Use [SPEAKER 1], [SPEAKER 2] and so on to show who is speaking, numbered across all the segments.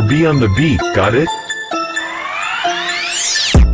[SPEAKER 1] Be on the beat, got it?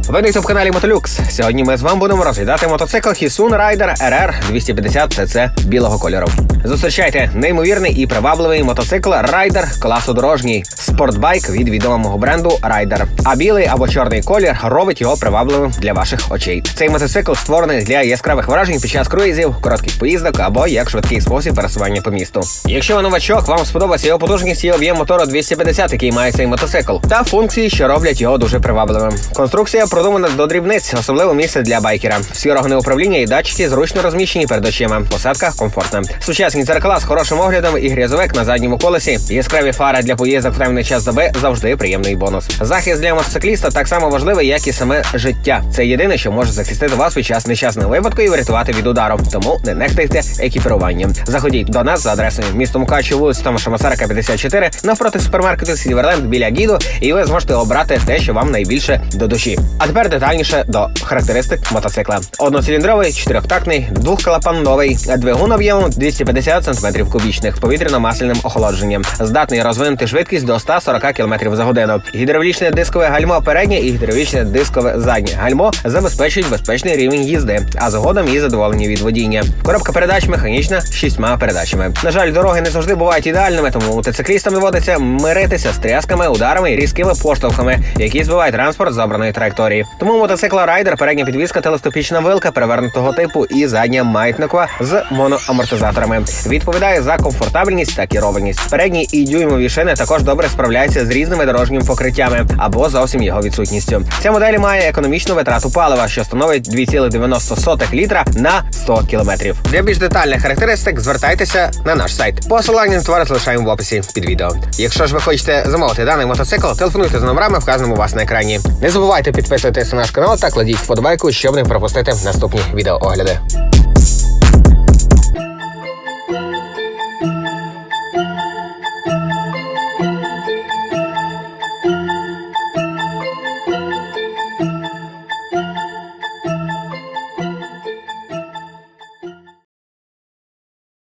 [SPEAKER 2] Ви на youtube каналі Мотолюкс. Сьогодні ми з вами будемо розглядати мотоцикл Hisun Rider RR 250 cc білого кольору. Зустрічайте неймовірний і привабливий мотоцикл Rider класу дорожній спортбайк від відомого бренду Rider. А білий або чорний колір робить його привабливим для ваших очей. Цей мотоцикл створений для яскравих вражень під час круїзів, коротких поїздок або як швидкий спосіб пересування по місту. Якщо ви новачок, вам сподобається його потужність і об'єм мотору 250, який має цей мотоцикл, та функції, що роблять його дуже привабливим. Конструкція продумана до дрібниць, особливо місце для байкера. Всі органи управління і датчики зручно розміщені перед очима. Посадка комфортна. Сучасні дзеркала з хорошим оглядом і грязовик на задньому колесі. Яскраві фари для поїздок в темний час доби завжди приємний бонус. Захист для мотоцикліста так само важливий, як і саме життя. Це єдине, що може захистити вас під час нещасного випадку і врятувати від удару. Тому не нехтуйте екіпіруванням. Заходіть до нас за адресою місто Мукачево, вулиця Томаша Масарика, 54, навпроти супермаркету Сільверленд біля Гіду, і ви зможете обрати те, що вам найбільше до душі. А тепер детальніше до характеристик мотоцикла. Одноциліндровий, чотирьохтактний, двохклапановий, двигун об'ємом 250 см кубічних, повітряно-масляним охолодженням, здатний розвинути швидкість до 140 км за годину. Гідравлічне дискове гальмо переднє і гідравлічне дискове заднє гальмо забезпечують безпечний рівень їзди, а згодом і задоволення від водіння. Коробка передач механічна шістьма передачами. На жаль, дороги не завжди бувають ідеальними, тому мотоциклістам доводиться миритися з трясками, ударами і різкими поштовхами, які збивають транспорт з обраної траєкторії. Тому мотоцикла Райдер передня підвізка, телескопічна вилка перевернутого типу і задня маятникова з моноамортизаторами. Відповідає за комфортабельність та керованість. Передні і дюймові шини також добре справляються з різними дорожніми покриттями або зовсім його відсутністю. Ця модель має економічну витрату палива, що становить 2,90 літра на 100 кілометрів. Для більш детальних характеристик звертайтеся на наш сайт. Посилання на товар залишаємо в описі під відео. Якщо ж ви хочете замовити даний мотоцикл, телефонуйте за номерами, вказаними у вас на екрані. Не забувайте підписуватися на наш канал та кладіть вподобайку, щоб не пропустити наступні відеоогляди.